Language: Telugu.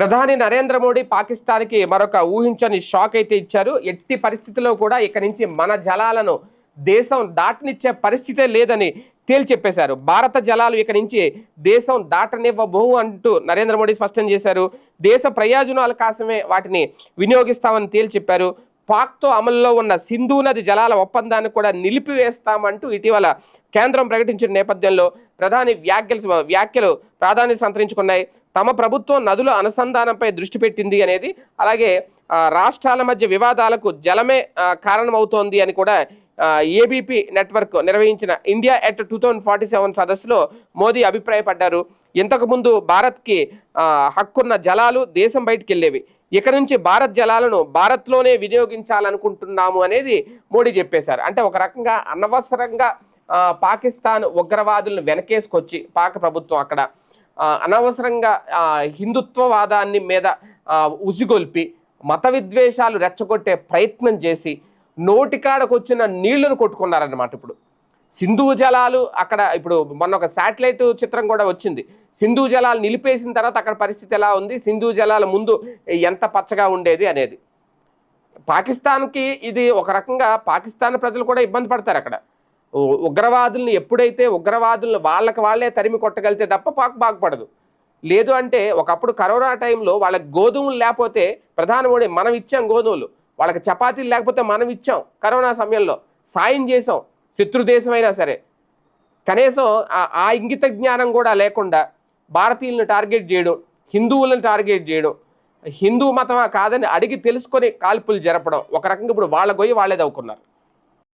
ప్రధాని నరేంద్ర మోడీ పాకిస్తాన్కి మరొక ఊహించని షాక్ అయితే ఇచ్చారు. ఎట్టి పరిస్థితుల్లో కూడా ఇక నుంచి మన జలాలను దేశం దాటనిచ్చే పరిస్థితే లేదని తేల్చెప్పేశారు. భారత జలాలు ఇక నుంచి దేశం దాటనివ్వబోవు అంటూ నరేంద్ర మోడీ స్పష్టం చేశారు. దేశ ప్రయోజనాల కోసమే వాటిని వినియోగిస్తామని తేల్చెప్పారు. పాక్తో అమల్లో ఉన్న సింధు నది జలాల ఒప్పందాన్ని కూడా నిలిపివేస్తామంటూ ఇటీవల కేంద్రం ప్రకటించిన నేపథ్యంలో ప్రధాని వ్యాఖ్యలు వ్యాఖ్యలు ప్రాధాన్యత సంతరించుకున్నాయి. తమ ప్రభుత్వం నదుల అనుసంధానంపై దృష్టి పెట్టింది అనేది అలాగే రాష్ట్రాల మధ్య వివాదాలకు జలమే కారణమవుతోంది అని కూడా ఏబీపీ నెట్వర్క్ నిర్వహించిన India at two thousand forty seven సదస్సులో మోదీ అభిప్రాయపడ్డారు. ఇంతకుముందు భారత్కి హక్కున్న జలాలు దేశం బయటికి వెళ్ళేవి ఇక నుంచి భారత్ జలాలను భారత్లోనే వినియోగించాలనుకుంటున్నాము అనేది మోడీ చెప్పేశారు. అంటే ఒక రకంగా అనవసరంగా పాకిస్తాన్ ఉగ్రవాదులను వెనకేసుకొచ్చి పాక ప్రభుత్వం అక్కడ అనవసరంగా హిందుత్వవాదాన్ని మీద ఉసిగొల్పి మత విద్వేషాలు రెచ్చగొట్టే ప్రయత్నం చేసి నోటికాడకు వచ్చిన నీళ్ళను కొట్టుకున్నారన్నమాట ఇప్పుడు. సింధు జలాలు అక్కడ ఇప్పుడు మొన్న ఒక శాటిలైట్ చిత్రం కూడా వచ్చింది. సింధు జలాలు నిలిపేసిన తర్వాత అక్కడ పరిస్థితి ఎలా ఉంది? సింధు జలాల ముందు ఎంత పచ్చగా ఉండేది అనేది. పాకిస్తాన్కి ఇది ఒక రకంగా పాకిస్తాన్ ప్రజలు కూడా ఇబ్బంది పడతారు అక్కడ. ఉ- ఉగ్రవాదుల్ని ఎప్పుడైతే ఉగ్రవాదులను వాళ్ళకి వాళ్ళే తరిమి కొట్టగలితే తప్ప పాక్ బాగుపడదు. లేదు అంటే ఒకప్పుడు కరోనా టైంలో వాళ్ళకి గోధుమలు లేకపోతే ప్రధాని మోడీ మనం ఇచ్చాం గోధుమలు. వాళ్ళకి చపాతీలు లేకపోతే మనం ఇచ్చాం కరోనా సమయంలో సాయం చేసాం శత్రుదేశమైనా సరే. కనీసం ఆ- ఆ ఇంగిత జ్ఞానం కూడా లేకుండా భారతీయులను టార్గెట్ చేయడం హిందువులను టార్గెట్ చేయడం హిందూ మతమా కాదని అడిగి తెలుసుకొని కాల్పులు జరపడం ఒక రకంగా ఇప్పుడు వాళ్ళ గొయ్యి వాళ్ళే దవ్వుకున్నారు.